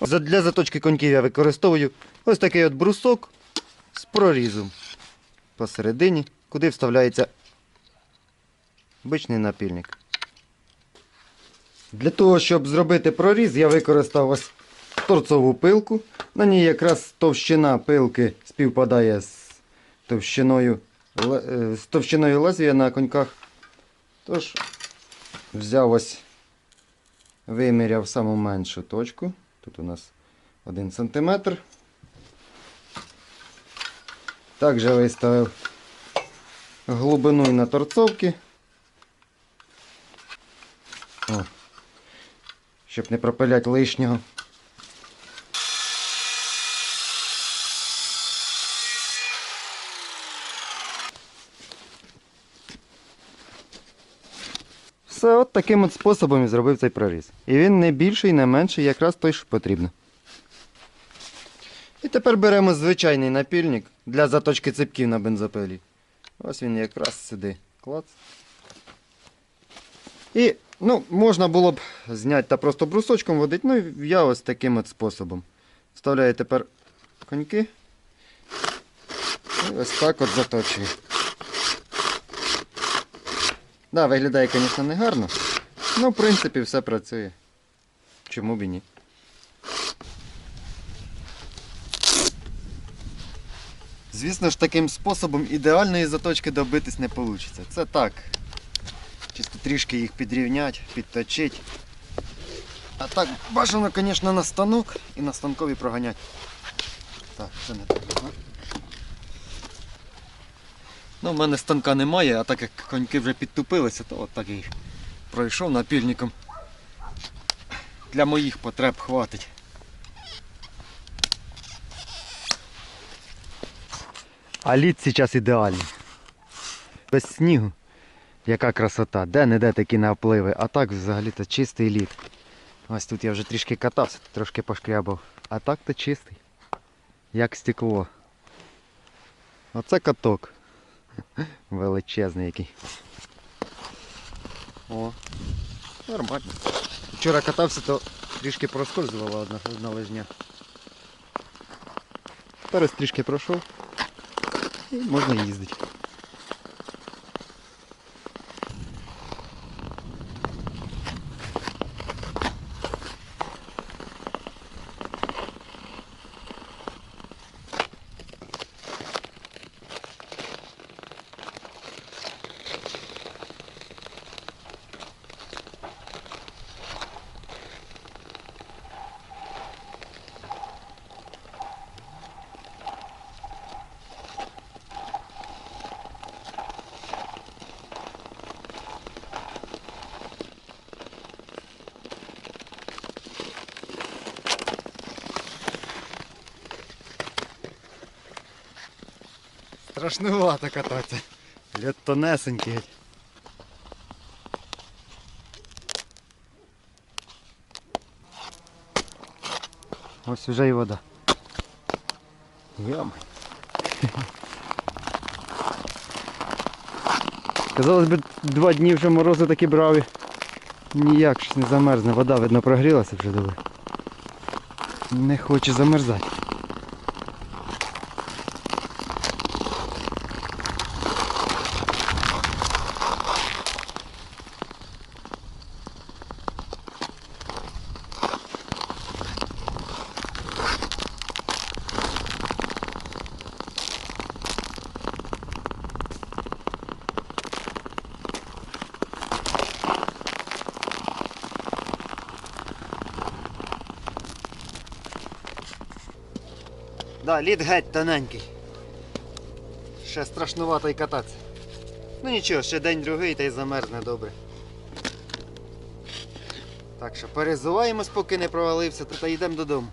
Для заточки коньків я використовую ось такий от брусок з прорізом посередині, куди вставляється обичний напільник. Для того, щоб зробити проріз, я використав ось торцову пилку. На ній якраз товщина пилки співпадає з товщиною, е, з товщиною лезвія на коньках. Тож, взяв ось, виміряв саму меншу точку. Тут у нас 1 см. Також виставив глибину на торцовки. О, щоб не пропилять лишнього. Все от таким от способом і зробив цей проріз. І він не більший, не менший, якраз той, що потрібно. І тепер беремо звичайний напільник для заточки ципків на бензопилі. Ось він якраз сюди. Клац. І ну, можна було б зняти та просто брусочком водити. Ну я ось таким от способом. Вставляю тепер коньки. І ось так от заточую. Да, виглядає, звісно, не гарно. Ну, в принципі, все працює. Чому б і ні? Звісно ж, таким способом ідеальної заточки добитись не вийде. Це так. Чисто трішки їх підрівняти, підточити. А так бажано, звісно, на станок і на станкові проганяти. Так, це не так. Ну, в мене станка немає, а так як коньки вже підтупилися, то от і пройшов напільником. Для моїх потреб хватить. А лід зараз ідеальний. Без снігу. Яка красота. Де-не-де такі напливи, а так взагалі-то чистий лід. Ось тут я вже трішки катався, трошки пошкрябав. А так то чистий. Як стекло. Оце каток. Величезний який. О, нормально. Вчора катався, то трішки проскользувала одна, одна лижня. Зараз трішки пройшов і можна їздити. Страшнувато кататися. Лед тонесенький. Ось вже і вода. Ям. Казалось би, два дні вже морози такі браві. Ніяк щось не замерзне. Вода, видно, прогрілася вже диви. Не хоче замерзати. Да, лід геть тоненький. Ще страшнувато й кататися. Ну нічого, ще день другий та й замерзне добре. Так що перезуваємось, поки не провалився, та йдемо додому.